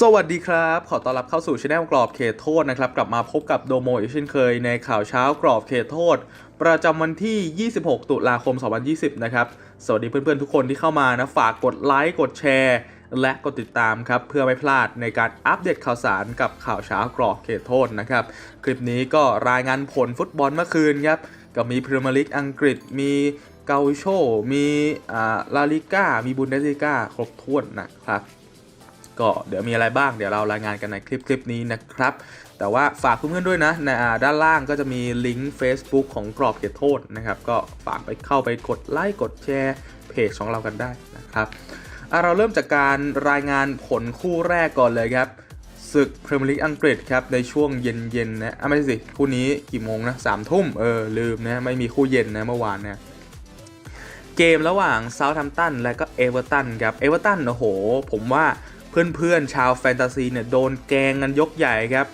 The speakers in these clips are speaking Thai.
สวัสดีครับ ขอต้อนรับเข้าสู่ช anel กรอบเขตโทษนะครับ กลับมาพบกับโดโมอีกเช่นเคยในข่าวเช้ากรอบเขตโทษ ประจำวันที่ 26 ตุลาคม 2020 นะครับ สวัสดีเพื่อนๆ ทุกคนที่เข้ามานะ ฝากกดไลค์ กดแชร์ และกดติดตามครับ เพื่อไม่พลาดในการอัปเดตข่าวสารกับข่าวเช้ากรอบเขตโทษนะครับ คลิปนี้ก็รายงานผลฟุตบอลเมื่อคืนครับ ก็มีพรีเมียร์ลีกอังกฤษ มีเกาโช มีลาลิก้า มีบุนเดสลิก้า ครบถ้วนนะครับ ก็เดี๋ยวมีอะไรบ้างเดี๋ยวเรารายงานกันในคลิปคลิปนี้นะครับ แต่ว่าฝากเพื่อนๆด้วยนะในด้านล่างก็จะมีลิงก์ Facebook ของกรอบเขตโทษนะครับก็ฝากไปเข้าไปกดไลค์กดแชร์เพจของเรากันได้นะครับเราเริ่มจากการรายงานผลคู่แรกก่อนเลยครับศึกพรีเมียร์ลีกอังกฤษครับในช่วงเย็นๆนะอะไม่ใช่สิคู่นี้กี่โมงนะสามทุ่มเออลืมนะไม่มีคู่เย็นนะเมื่อวานนะเกมระหว่างเซาท์แฮมป์ตันและก็เอเวอร์ตันครับเอเวอร์ตันโอ้โห ผมว่า เพื่อนๆ ชาวแฟนตาซีเนี่ยโดนแกงกันยกใหญ่ครับ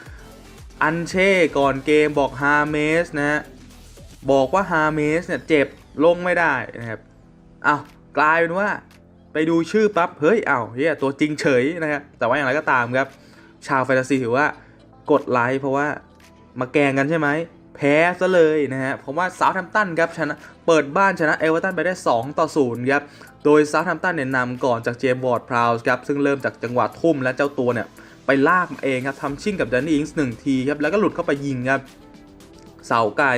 อันเช่ก่อนเกมบอกฮาเมสนะฮะบอกว่าฮาเมสเนี่ยเจ็บลงไม่ได้นะครับอ้าวกลายเป็นว่าไปดูชื่อปั๊บเฮ้ยอ้าวเฮียตัวจริงเฉยนะครับแต่ว่าอย่างไรก็ตามครับ ชาวแฟนตาซีถือว่ากดไลค์เพราะว่ามาแกงกันใช่ไหม แพ้ซะเลยนะฮะ เพราะว่าซาท์แฮมป์ตันครับชนะเปิดบ้านชนะเอเวอร์ตันไปได้ 2 ต่อ 0 ครับ โดยซาท์แฮมป์ตันเนี่ยนำก่อนจากเจมส์บอร์ดพราวส์ครับ ซึ่งเริ่มจากจังหวะทุ่มและเจ้าตัวเนี่ย ไปลากมาเองครับทำชิ่งกับแดนนี่อิงส์หนึ่งทีครับ แล้วก็หลุดเข้าไปยิงครับ เสาไกล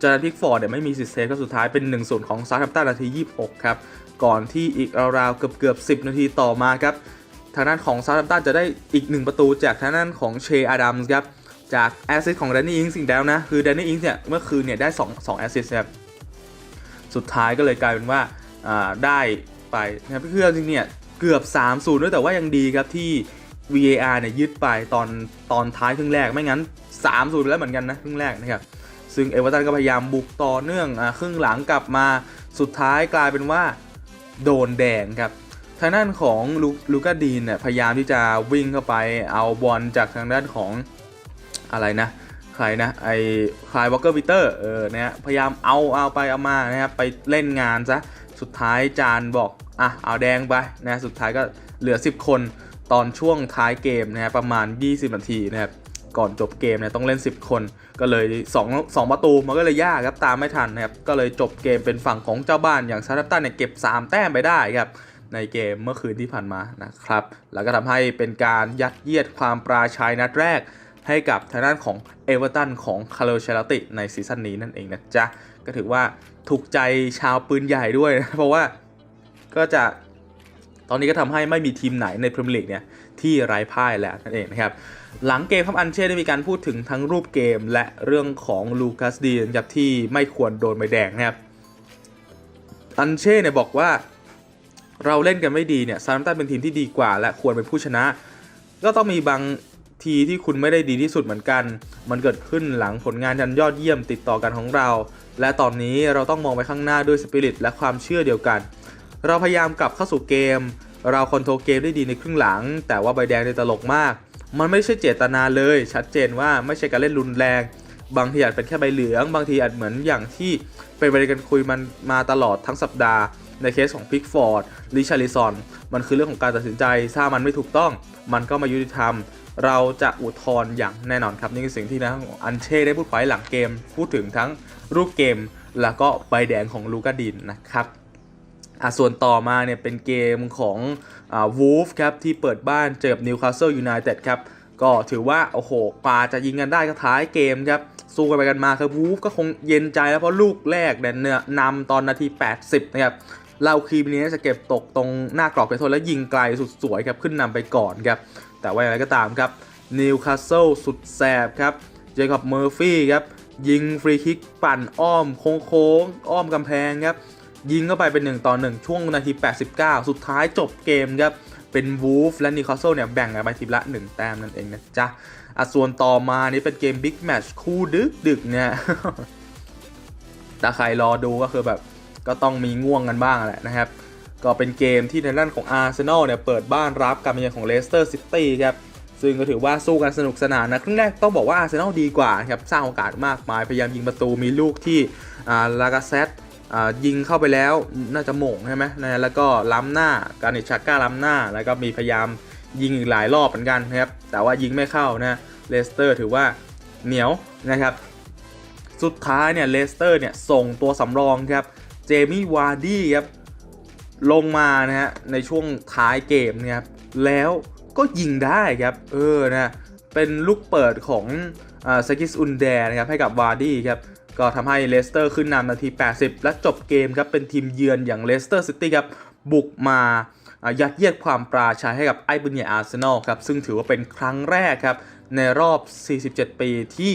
จอร์แดนพิกฟอร์ดเนี่ยไม่มีสิทธิ์เซฟก็สุดท้ายเป็น1 0ของซาท์แฮมป์ตันนาที 26 ครับ ก่อนที่อีกราวๆเกือบๆ10นาทีต่อมาครับทางด้านของซาท์แฮมป์ตันจะได้อีก 1 ประตูจากทางด้านของเชอดัมส์ครับ จากแอสซิสต์ของแดนนี่อิงสิ่งแล้วนะ คือแดนนี่อิงเนี่ยเมื่อคืนเนี่ยได้2 2แอสซิสครับสุดท้ายก็เลยกลายเป็นว่าได้ไปนะครับเพื่อนจริงเนี่ยเกือบ 3-0 ด้วยแต่ว่ายังดีครับที่ VAR เนี่ยยึดไปตอนตอนท้ายครึ่งแรกไม่งั้น 3-0 แล้วเหมือนกันนะครึ่งแรกนะครับซึ่งเอเวอร์ตันก็พยายามบุกต่อเนื่องอครึ่งหลังกลับมาสุดท้ายกลายเป็นว่าโดนแดงครับทางด้านของลูลูกาดีนเนี่ยพยายามที่จะวิ่งเข้าไปเอาบอลจากทางด้านของ อะไรนะใครนะไอคลายวอลเกอร์ปีเตอร์เออนี่ยพยายามเอาเอาไปเอามานะครับไปเล่นงานซะสุดท้ายจานบอกอะเอาแดงไปนะสุดท้ายก็เหลือ 10 คนตอนช่วงท้ายเกมนะฮะประมาณ 20 นาทีนะครับก่อนจบเกมเนี่ยต้องเล่น 10 คนก็เลย 2 2 ประตูมันก็เลยยากครับตามไม่ทันนะครับก็เลยจบเกมเป็นฝั่งของเจ้าบ้านอย่างซาร์ตันเนี่ยเก็บ 3 แต้มไปได้ครับในเกมเมื่อคืนที่ผ่านมานะครับ แล้วก็ทำให้เป็นการยัดเยียดความปราชัยนัดแรก ให้กับทางด้านของเอเวอร์ตันของคาร์โลเชลติในซีซั่นนี้นั่นเองนะจ๊ะ ก็ถือว่าถูกใจชาวปืนใหญ่ด้วยนะ เพราะว่าก็จะตอนนี้ก็ทำให้ไม่มีทีมไหนในพรีเมียร์ลีกเนี่ยที่ไร้พ่ายแล้วนั่นเองนะครับ หลังเกมครับอันเช่ได้มีการพูดถึงทั้งรูปเกมและเรื่องของลูคัสดีนครับที่ไม่ควรโดนใบแดงนะครับ อันเช่เนี่ยบอกว่าเราเล่นกันไม่ดีเนี่ยซาร์ตันเป็นทีมที่ดีกว่า และควรเป็นผู้ชนะ ก็ต้องมีบาง ทีที่คุณไม่ได้ดีที่สุดเหมือนกัน มันเกิดขึ้นหลังผลงานยันยอดเยี่ยมติดต่อกันของเรา และตอนนี้เราต้องมองไปข้างหน้าด้วยสปิริตและความเชื่อเดียวกัน เราพยายามกลับเข้าสู่เกม เราคอนโทรลเกมได้ดีในครึ่งหลัง แต่ว่าใบแดงในตลกมาก มันไม่ใช่เจตนาเลย ชัดเจนว่าไม่ใช่การเล่นรุนแรง บางทีอาจเป็นแค่ใบเหลือง บางทีอาจเหมือนอย่างที่เป็นประเด็นกันคุยมันมาตลอดทั้งสัปดาห์ในเคสของพิกฟอร์ดลิชาริซอน มันคือเรื่องของการตัดสินใจ ถ้ามันไม่ถูกต้อง มันก็มายุติธรรม เราจะอุทธรณ์อย่างแน่นอนครับ นี่คือสิ่งที่นะอันเช่ได้พูดไว้หลังเกม พูดถึงทั้งรูปเกมแล้วก็ใบแดงของลูกาดินนะครับอะส่วนต่อมาเนี่ยเป็นเกมของอ่าวูฟครับที่เปิดบ้านเจอกับนิวคาสเซิลยูไนเต็ดครับก็ถือว่าโอ้โหกว่าจะยิงกันได้ก็ท้ายเกมครับสู้กันไปกันมาครับวูฟก็คงเย็นใจแล้วเพราะลูกแรกเนี่ยเนี่ยนำตอนนาที 80 นะครับเราคีมนี้จะเก็บตกตรงหน้ากรอบเขตโทษแล้วยิงไกลสุดสวยครับขึ้นนำไปก่อนครับ แต่ว่าอย่างไรก็ตามครับนิวคาสเซิลสุดแสบครับเจคอบเมอร์ฟี่ครับยิงฟรีคิกปั่นอ้อมโค้งๆอ้อมกำแพงครับยิงเข้าไปเป็น 1 ต่อ 1 ช่วงนาที 89 สุดท้ายจบเกมครับเป็นวูฟและนิวคาสเซิลเนี่ยแบ่งกันไปทีละ 1 แต้มนั่นเองนะจ๊ะอะส่วนต่อมานี่เป็นเกมบิ๊กแมตช์คู่ดึกดึกเนี่ยถ้าใครรอดูก็คือแบบก็ต้องมีง่วงกันบ้างแหละนะครับ ก็เป็นเกมที่ในด้านของอาร์เซนอลเนี่ยเปิดบ้านรับการมาเยือนของเลสเตอร์ซิตี้ครับซึ่งก็ถือว่าสู้กันสนุกสนานนะครึ่งแรกต้องบอกว่าอาร์เซนอลดีกว่าครับสร้างโอกาสมากมาย พยายามยิงประตูมีลูกที่อาลากาเซตยิงเข้าไปแล้วน่าจะหม่งใช่ไหมนะแล้วก็ล้ำหน้าการิชาก้าล้ำหน้า แล้วก็มีพยายามยิงอีกหลายรอบเหมือนกันนะครับแต่ว่ายิงไม่เข้านะเลสเตอร์ถือว่าเหนียวนะครับสุดท้ายเนี่ยเลสเตอร์เนี่ยส่งตัวสำรองครับเจมี่วาร์ดี้ครับ ลงมานะฮะในช่วงท้ายเกมนะครับแล้วก็ยิงได้ครับ เออนะเป็นลูกเปิดของซกิสอุนแดนะครับให้กับวาร์ดี้ครับก็ทำให้เลสเตอร์ขึ้นนำนาที 80 และจบเกมครับเป็นทีมเยือนอย่างเลสเตอร์ซิตี้ครับบุกมายัดเยียดความปราชัยให้กับไอ้บุญใหญ่อาร์เซนอลครับซึ่งถือว่าเป็นครั้งแรกครับในรอบ 47 ปีที่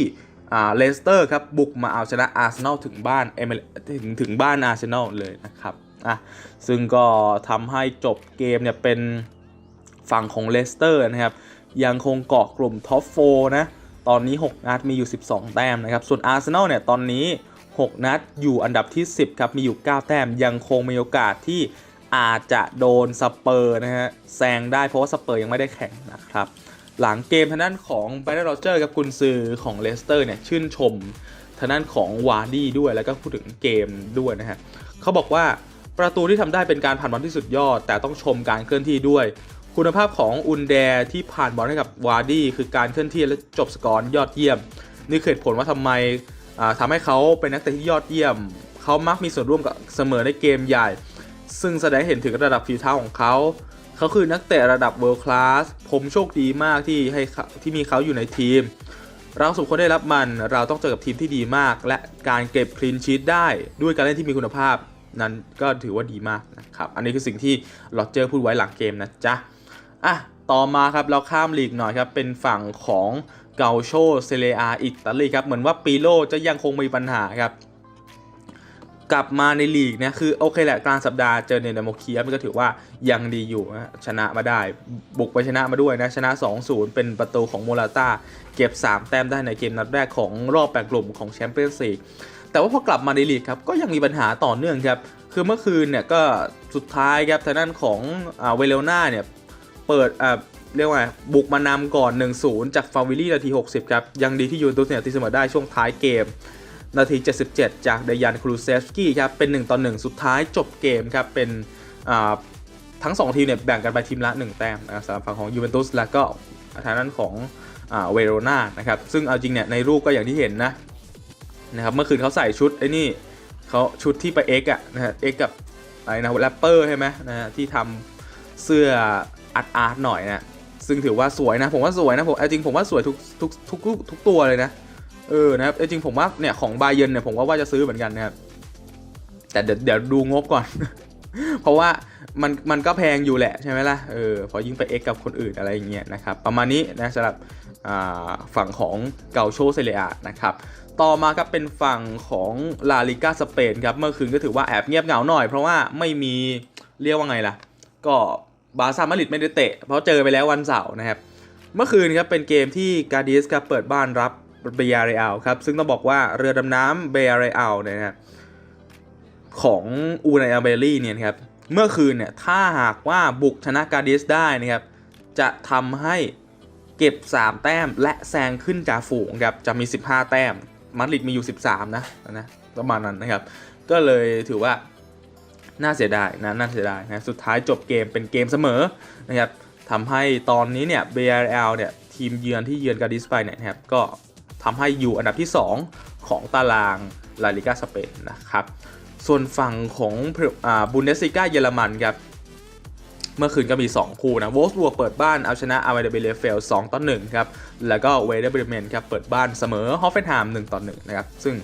เลสเตอร์ครับบุกมาเอาชนะอาร์เซนอลถึงบ้านเอเมถึงถึงบ้านอาร์เซนอลเลยนะครับ อะซึ่งก็ทำให้จบเกมเนี่ยเป็นฝั่งของเลสเตอร์นะครับยังคงเกาะกลุ่มท็อปโฟนะตอนนี้ 6 นัดมีอยู่ 12 แต้มนะครับส่วนอาร์เซนอลเนี่ยตอนนี้ 6 นัดอยู่อันดับที่ 10ครับมีอยู่ 9 แต้มยังคงมีโอกาสที่อาจจะโดนสเปอร์นะฮะแซงได้เพราะว่าสเปอร์ยังไม่ได้แข่งนะครับหลังเกมทางด้านของไบรตันโรเจอร์กับกุนซือของเลสเตอร์เนี่ยชื่นชมทางด้านของวาร์ดี้ด้วยแล้วก็พูดถึงเกมด้วยนะฮะเขาบอกว่า ประตูที่ทำได้เป็นการผ่านบอลที่สุดยอด แต่ต้องชมการเคลื่อนที่ด้วย คุณภาพของอุนแดที่ผ่านบอลให้กับวาร์ดี้คือการเคลื่อนที่และจบสกอร์ยอดเยี่ยม นี่เหตุผลว่าทำไมอ่าทำให้เขาเป็นนักเตะที่ยอดเยี่ยม เขามักมีส่วนร่วมกับเสมอในเกมใหญ่ ซึ่งแสดงเห็นถึงระดับฝีเท้าของเขา เขาคือนักเตะระดับ world class ผมโชคดีมากที่ให้ที่มีเขาอยู่ในทีม เราสมควรได้รับมันเราต้องเจอกับทีมที่ดีมาก และการเก็บคลีนชีตได้ด้วยการเล่นที่มีคุณภาพ นั้นก็ถือว่าดีมากนะครับ อันนี้คือสิ่งที่โรเจอร์พูดไว้หลังเกมนะจ๊ะ อะ ต่อมาครับเราข้ามลีกหน่อยครับ เป็นฝั่งของเกาโชเซเลอาอิตาลีครับ เหมือนว่าปีโลจะยังคงมีปัญหาครับ กลับมาในลีกเนี่ยคือโอเคแหละกลางสัปดาห์เจอเนเดโมเคียมันก็ถือว่ายังดีอยู่นะชนะมาได้ บุกไปชนะมาด้วยนะ ชนะ 2-0 เป็นประตูของโมราตาเก็บ 3 แต้มได้ในเกมนัดแรกของรอบแบ่งกลุ่มของแชมเปี้ยนส์ลีก แต่ว่าพอกลับมาในลีกครับก็ยังมีปัญหาต่อเนื่องครับ คือเมื่อคืนเนี่ยก็สุดท้ายครับทางด้านของเวเลนาเนี่ยเปิดอ่าเรียกว่าบุกมานำก่อน 1-0 จากฟาวิลี่นาที 60 ครับ ยังดีที่ยูนตุสเนี่ยตีเสมอได้ช่วงท้ายเกม นาที 77 จากเดยันครูเซฟสกี้ครับ เป็น 1 ต่อ 1 สุดท้ายจบเกมครับ เป็นทั้ง 2 ทีมเนี่ยแบ่งกันไปทีมละ 1 แต้มนะสำหรับฝั่งของยูเวนตุสและก็ทางด้านของเวโรนานะครับ ซึ่งเอาจริงเนี่ยในรูปก็อย่างที่เห็นนะ นะครับเมื่อคืนเขาใส่ชุดไอ้นี่เขาชุดที่ไปเอ็กอะนะฮะเอ็กกับอะไรนะแรปเปอร์ใช่ไหมนะที่ทำเสื้ออาร์ตอาร์ตหน่อยนะซึ่งถือว่าสวยนะ ผมว่าสวยนะผมเอาจริงผมว่าสวยทุกทุกทุกทุกตัวเลยนะเออนะครับจริงผมว่าเนี่ยของบาเยนเนี่ยผมก็ว่าจะซื้อเหมือนกันนะครับแต่เดี๋ยวเดี๋ยวดูงบก่อน เพราะว่ามันมันก็แพงอยู่แหละใช่ไหมล่ะเออพอยิ่งไปเอ็กกับคนอื่นอะไรอย่างเงี้ยนะครับประมาณนี้นะสำหรับฝั่งของเกาโชเซเลียนะครับ ต่อมาครับเป็นฝั่งของลาลิกาสเปนครับเมื่อคืนก็ถือว่าแอบเงียบเหงาหน่อย เพราะว่าไม่มีเรียกว่าไงล่ะ ก็บาร์ซ่ามาดริดไม่ได้เตะ เพราะเจอไปแล้ววันเสาร์นะครับ เมื่อคืนครับเป็นเกมที่กาดิสครับเปิดบ้านรับเบียร์เรอัลครับซึ่งต้องบอกว่าเรือดำน้ำเบียร์เรอัลเนี่ยนะครับของอูนายอาเบลี่เนี่ยครับเมื่อคืนเนี่ยถ้าหากว่าบุกชนะกาดิสได้นะครับจะทำให้เก็บ 3 แต้มและแซงขึ้นจ่าฝูงครับจะมี 15 แต้ม มาดริดมีอยู่ 13 นะนะประมาณนั้นนะครับ ก็เลยถือว่าน่าเสียดายนะน่าเสียดายนะสุดท้ายจบเกมเป็นเกมเสมอนะครับทำให้ตอนนี้เนี่ย BRL เนี่ยทีมเยือนที่เยือนกาดิสไปเนี่ยนะครับก็ทำให้อยู่อันดับที่ 2 ของตารางลาลิกาสเปนนะครับ ส่วนฝั่งของบุนเดสซิก้าเยอรมันครับ เมื่อคืนก็มี 2 คู่นะโวลส์บัวเปิดบ้านเอาชนะอาร์เวเดเบเลเฟล2ต่อ1ครับ แล้วก็เวเดอร์เบรเมนครับเปิดบ้านเสมอฮอฟเฟนไฮม์1ต่อ1นะครับ ซึ่ง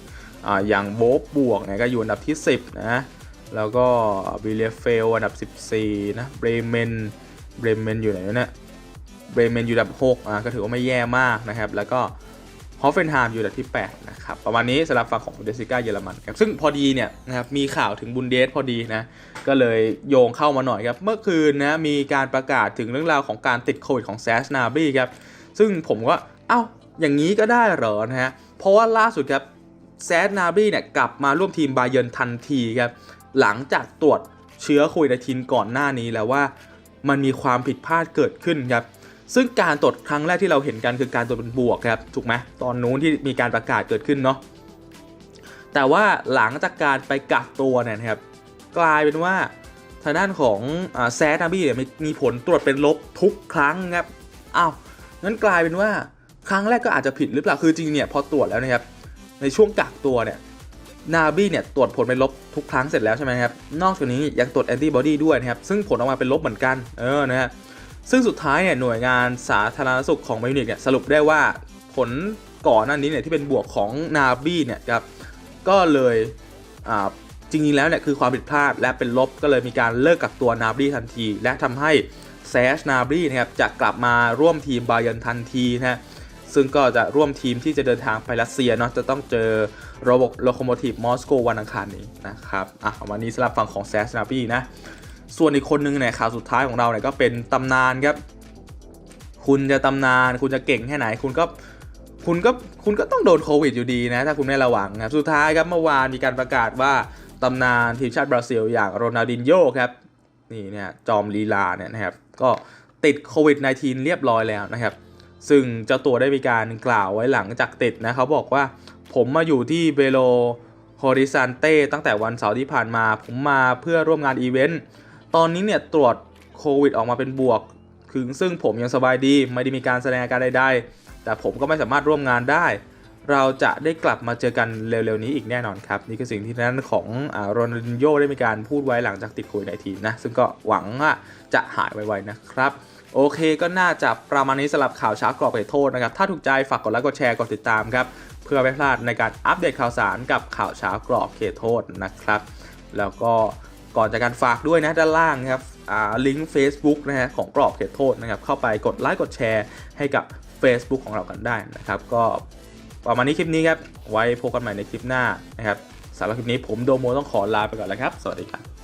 ออย่างโวลส์บวกเนี่ยก็อยู่อันดับที่ 10 นะ แล้วก็บิเลเฟลอันดับ 14 นะ เบรเมน เบรเมนอยู่ไหนวะเนี่ย เบรเมนอยู่อันดับ 6 อะก็ถือว่าไม่แย่มากนะครับ แล้วก็ ฮอฟเฟนไฮม์อยู่อันดับที่ 8 นะครับ ประมาณนี้สำหรับฝั่งของบุนเดสิก้าเยอรมันครับซึ่งพอดีเนี่ยนะครับมีข่าวถึงบุนเดสพอดีนะ ก็เลยโยงเข้ามาหน่อยครับ เมื่อคืนนะมีการประกาศถึงเรื่องราวของการติดโควิดของแซสนาบีครับ ซึ่งผมก็เอ้าอย่างนี้ก็ได้เหรอนะฮะเพราะว่าล่าสุดครับแซสนาบีเนี่ยกลับมาร่วมทีมบาเยิร์นทันทีครับหลังจากตรวจเชื้อโควิดทีนก่อนหน้านี้แล้วว่า มันมีความผิดพลาดเกิดขึ้นครับ ซึ่งการตรวจครั้งแรกที่เราเห็นกันคือการตรวจเป็นบวกครับถูกไหมตอนนู้นที่มีการประกาศเกิดขึ้นเนาะแต่ว่าหลังจากการไปกักตัวเนี่ยครับกลายเป็นว่าทางด้านของแซดนาบี้เนี่ยมีมีผลตรวจเป็นลบทุกครั้งครับอ้าวงั้นกลายเป็นว่าครั้งแรกก็อาจจะผิดหรือเปล่าคือจริงเนี่ยพอตรวจแล้วนะครับในช่วงกักตัวเนี่ยนาบี้เนี่ยตรวจผลเป็นลบทุกครั้งเสร็จแล้วใช่ไหมครับนอกจากนี้ยังตรวจแอนติบอดีด้วยนะครับซึ่งผลออกมาเป็นลบเหมือนกันเออนะฮะ ซึ่งสุดท้ายเนี่ยหน่วยงานสาธารณสุขของมิวนิกเนี่ยสรุปได้ว่าผลก่อนหน้านี้เนี่ยที่เป็นบวกของนาบี้เนี่ยครับก็เลยจริงๆแล้วเนี่ยคือความผิดพลาดและเป็นลบก็เลยมีการเลิกกักตัวนาบี้ทันที และทำให้แซชนาบี้นะครับจะกลับมาร่วมทีมบาเยนทันทีนะฮะซึ่งก็จะร่วมทีมที่จะเดินทางไปรัสเซียเนาะจะต้องเจอโรบโลโคโมทีฟมอสโกวันอังคารนี้นะครับอะวันนี้สำหรับฝั่งของแซชนาบี้นะ ส่วนอีกคนนึงเนี่ยข่าวสุดท้ายของเราเนี่ยก็เป็นตำนานครับ คุณจะตำนาน คุณจะเก่งแค่ไหน คุณก็คุณก็คุณก็ต้องโดนโควิดอยู่ดีนะ ถ้าคุณไม่ระวังครับ สุดท้ายครับเมื่อวานมีการประกาศว่าตำนานทีมชาติบราซิลอย่างโรนัลดินโญ่ครับนี่เนี่ยจอมลีลาเนี่ยนะครับก็ติดโควิด -19 เรียบร้อยแล้วนะครับ ซึ่งเจ้าตัวได้มีการกล่าวไว้หลังจากติดนะเขาบอกว่าผมมาอยู่ที่เบโลฮอริซันเต้ตั้งแต่วันเสาร์ที่ผ่านมา ผมมาเพื่อร่วมงานอีเวนต์ ตอนนี้เนี่ยตรวจโควิดออกมาเป็นบวกคือซึ่งผมยังสบายดีไม่ได้มีการแสดงอาการใดๆ แต่ผมก็ไม่สามารถร่วมงานได้ เราจะได้กลับมาเจอกันเร็วๆนี้อีกแน่นอนครับ นี่คือสิ่งที่ทางด้นของโรนัลดินโญได้มีการพูดไว้หลังจากติดโควิด19นะ ซึ่งก็หวังว่าจะหายไวๆนะครับ โอเคก็น่าจะประมาณนี้สำหรับข่าวเช้ากรอบเหตุโทษนะครับ ถ้าถูกใจฝากกดไลค์กดแชร์กดติดตามครับเพื่อไม่พลาดในการอัปเดตข่าวสารกับข่าวเช้ากรอบเขตโทษนะครับ แล้วก็ ก่อนจากการฝากด้วยนะด้านล่างนะครับลิงก์ Facebook นะฮะของกรอบเขตโทษนะครับเข้าไปกดไลค์กดแชร์ให้กับ Facebook ของเรากันได้นะครับก็ประมาณนี้คลิปนี้ครับ ไว้พบกันใหม่ในคลิปหน้านะครับสำหรับคลิปนี้ผมโดโมต้องขอลาไปก่อนแล้วครับ สวัสดีครับ